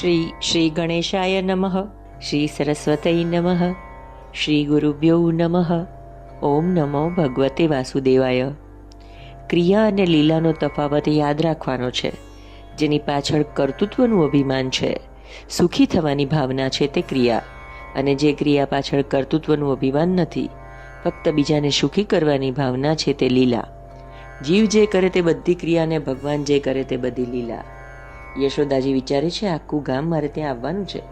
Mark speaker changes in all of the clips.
Speaker 1: શ્રી શ્રી ગણેશાય નમઃ શ્રી સરસ્વતય નમઃ શ્રી ગુરુભ્યો નમઃ ઓમ નમો ભગવતે વાસુદેવાય ક્રિયા અને લીલાનો તફાવત યાદ રાખવાનો છે, જેની પાછળ કર્તૃત્વનું અભિમાન છે, સુખી થવાની ભાવના છે તે ક્રિયા, અને જે ક્રિયા પાછળ કર્તૃત્વનું અભિમાન નથી, ફક્ત બીજાને સુખી કરવાની ભાવના છે તે લીલા. જીવ જે કરે તે બધી ક્રિયાને ભગવાન જે કરે તે બધી લીલા. યશોદાજી વિચારે છે, આખું ગામ મારે ત્યાં આવવાનું છે.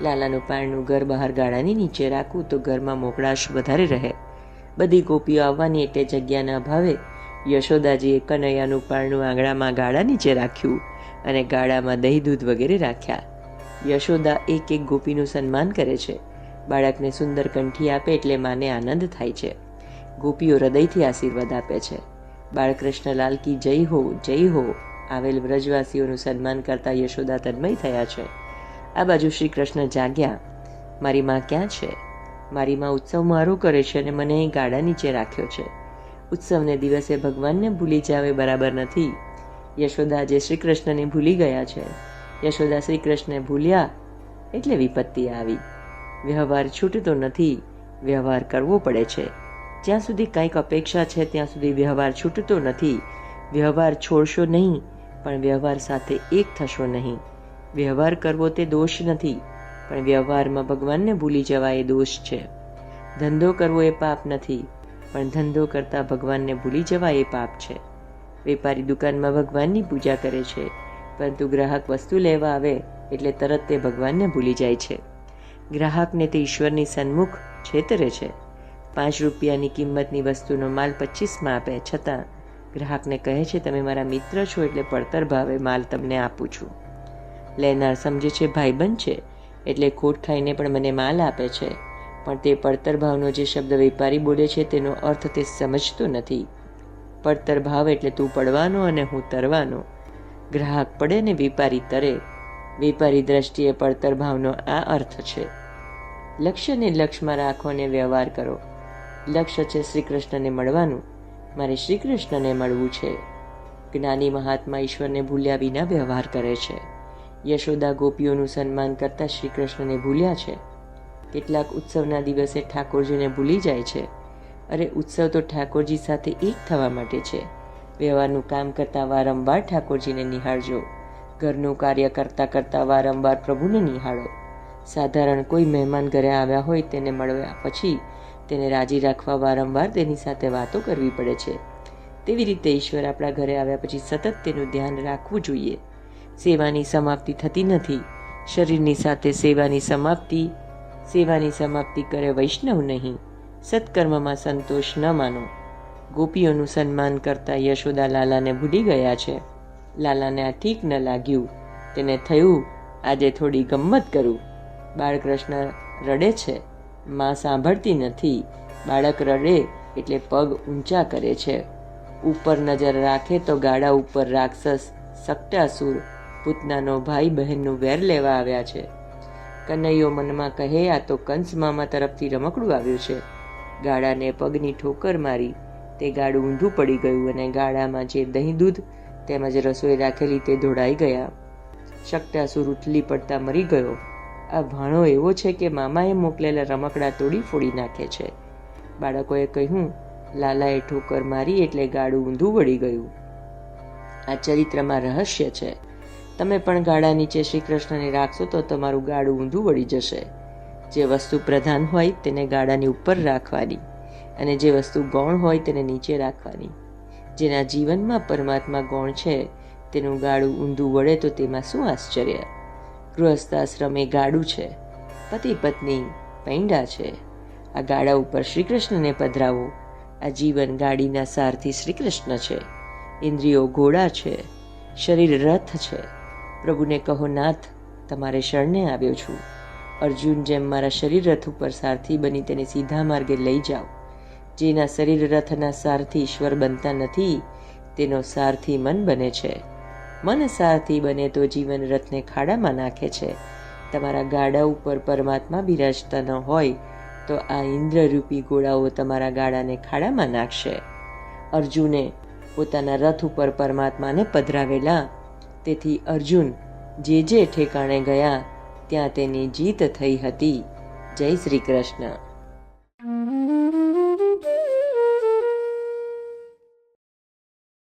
Speaker 1: લાલાનું પાણનું ઘર બહાર ગાળાની નીચે રાખવું તો ઘરમાં મોકળાશ વધારે રહે. બધી ગોપીઓ આવવાની એટલે જગ્યાના અભાવે યશોદાજીએ કનૈયાનું પાણનું આંગણામાં ગાળા નીચે રાખ્યું અને ગાળામાં દહીં દૂધ વગેરે રાખ્યા. યશોદા એક એક ગોપીનું સન્માન કરે છે. બાળકને સુંદર કંઠી આપે એટલે માને આનંદ થાય છે. ગોપીઓ હૃદયથી આશીર્વાદ આપે છે. બાળકૃષ્ણલાલ કી જય હો જય હો. આવેલ વ્રજવાસીઓનું સન્માન કરતા યશોદા તન્મય થયા છે. આ બાજુ શ્રી કૃષ્ણ જાગ્યા. મારી માં ક્યાં છે? મારી માં ઉત્સવ મારો કરે છે અને મને અહીં ગાડા નીચે રાખ્યો છે. ઉત્સવને દિવસે ભગવાનને ભૂલી જાવે બરાબર નથી. યશોદા આજે શ્રી કૃષ્ણને ભૂલી ગયા છે. યશોદા શ્રી કૃષ્ણને ભૂલ્યા એટલે વિપત્તિ આવી. વ્યવહાર છૂટતો નથી. વ્યવહાર કરવો પડે છે. જ્યાં સુધી કંઈક અપેક્ષા છે, ત્યાં સુધી વ્યવહાર છૂટતો નથી. વ્યવહાર છોડશો નહીં. પણ વ્યવહાર સાથે એક થશો નહીં. વ્યવહાર કરવો તે દોષ નથી, પણ વ્યવહારમાં ભગવાનને ભૂલી જવા એ દોષ છે. ધંધો કરવો એ પાપ નથી, પણ ધંધો કરતા ભગવાનને ભૂલી જવા એ પાપ છે. વેપારી દુકાનમાં ભગવાનની પૂજા કરે છે, પરંતુ ગ્રાહક વસ્તુ લેવા આવે એટલે તરત તે ભગવાનને ભૂલી જાય છે. ગ્રાહકને તે ઈશ્વરની સન્મુખ છેતરે છે. પાંચ રૂપિયાની કિંમતની વસ્તુનો માલ પચીસમાં આપે, છતાં ગ્રાહકને કહે છે, તમે મારા મિત્ર છો એટલે પડતર ભાવે માલ તમને આપું છું. લેનાર સમજે છે, ભાઈબંધ છે એટલે ખોટ ખાઈને પણ મને માલ આપે છે. પણ તે પડતર ભાવનો જે શબ્દ વેપારી બોલે છે, તેનો અર્થ તે સમજતો નથી. પડતર ભાવ એટલે તું પડવાનો અને હું તરવાનો. ગ્રાહક પડે ને વેપારી તરે. વેપારી દ્રષ્ટિએ પડતર ભાવનો આ અર્થ છે. લક્ષ્યને લક્ષ્યમાં રાખો અને વ્યવહાર કરો. લક્ષ્ય છે શ્રી કૃષ્ણને મળવાનું. મારે શ્રી કૃષ્ણને મળવું છે. જ્ઞાની મહાત્મા ઈશ્વરને ભૂલ્યા વિના વ્યવહાર કરે છે. યશોદા ગોપીઓનું સન્માન કરતા શ્રી કૃષ્ણને ભૂલ્યા છે. કેટલાક ઉત્સવના દિવસે ઠાકોરજીને ભૂલી જાય છે. અરે, ઉત્સવ તો ઠાકોરજી સાથે એક થવા માટે છે. વ્યવહારનું કામ કરતાં વારંવાર ઠાકોરજીને નિહાળજો. ઘરનું કાર્ય કરતાં કરતાં વારંવાર પ્રભુને નિહાળો. સાધારણ કોઈ મહેમાન ઘરે આવ્યા હોય તેને મળ્યા પછી તેને રાજી રાખવા વારંવાર તેની સાથે વાતો કરવી પડે છે. તેવી રીતે ઈશ્વર આપણા ઘરે આવ્યા પછી સતત તેનું ધ્યાન રાખવું જોઈએ. સેવાની સમાપ્તિ થતી નથી. શરીરની સાથે સેવાની સમાપ્તિ સેવાની સમાપ્તિ કરે વૈષ્ણવ નહીં. સત્કર્મમાં સંતોષ ન માનો. ગોપીઓનું સન્માન કરતા યશોદા લાલાને ભૂલી ગયા છે. લાલાને આ ઠીક ન લાગ્યું. તેને થયું, આજે થોડી ગમ્મત કરું. બાળકૃષ્ણ રડે છે. માં સાંભળતી નથી. બાળક રડે એટલે પગ ઊંચા કરે છે. ઉપર નજર રાખે તો ગાડા ઉપર રાક્ષસ સકટાસુર પૂતનાનો ભાઈ બહેનનું વેર લેવા આવ્યા છે. કનૈયો મનમાં કહે, આ તો કંસ મામા તરફથી રમકડું આવ્યું છે. ગાડાને પગની ઠોકર મારી. તે ગાડું ઊંધું પડી ગયું અને ગાડામાં જે દહીં દૂધ તેમજ રસોઈ રાખેલી તે ધોડાઈ ગયા. શકટાસુર ઉથલી પડતા મરી ગયો. આ ભાણો એવો છે કે મામાએ મોકલેલા રમકડા તોડી ફોડી નાખે છે. બાળકોએ કહ્યું, લાલાએ ઠોકર મારી એટલે ગાડું ઊંધું વળી ગયું. આ ચરિત્રમાં રહસ્ય છે. તમે પણ ગાડા નીચે શ્રી કૃષ્ણને રાખશો તો તમારું ગાડું ઊંધું વળી જશે. જે વસ્તુ પ્રધાન હોય તેને ગાડાની ઉપર રાખવાની અને જે વસ્તુ ગૌણ હોય તેને નીચે રાખવાની. જેના જીવનમાં પરમાત્મા ગૌણ છે, તેનું ગાડું ઊંધું વળે તો તેમાં શું આશ્ચર્ય? ગૃહસ્થાશ્રમ ગાડું છે. પતિ પત્ની પૈંડા છે. આ ગાડા ઉપર શ્રી કૃષ્ણને પધરાવો. આ જીવન ગાડીના સારથી શ્રી કૃષ્ણ છે. ઇન્દ્રિયો ઘોડા છે. શરીર રથ છે. પ્રભુને કહો, નાથ, તમારે શરણે આવ્યો છું. અર્જુન જેમ મારા શરીર રથ ઉપર સારથી બની તેને સીધા માર્ગે લઈ જાઓ. જેના શરીર રથના સારથી ઈશ્વર બનતા નથી, તેનો સારથી મન બને છે. મન સારથી બને તો જીવન રથને ખાડામાં નાખે છે. તમારા ગાડા ઉપર પરમાત્મા બિરાજતા ન હોય, તો આ ઇન્દ્રરૂપી ગોળાઓ તમારા ગાડાને ખાડામાં નાખશે. અર્જુને પોતાના રથ ઉપર પરમાત્માને પધરાવેલા. તેથી અર્જુન જે જે ઠેકાણે ગયા, ત્યાં તેની જીત થઈ હતી. જય શ્રી કૃષ્ણ.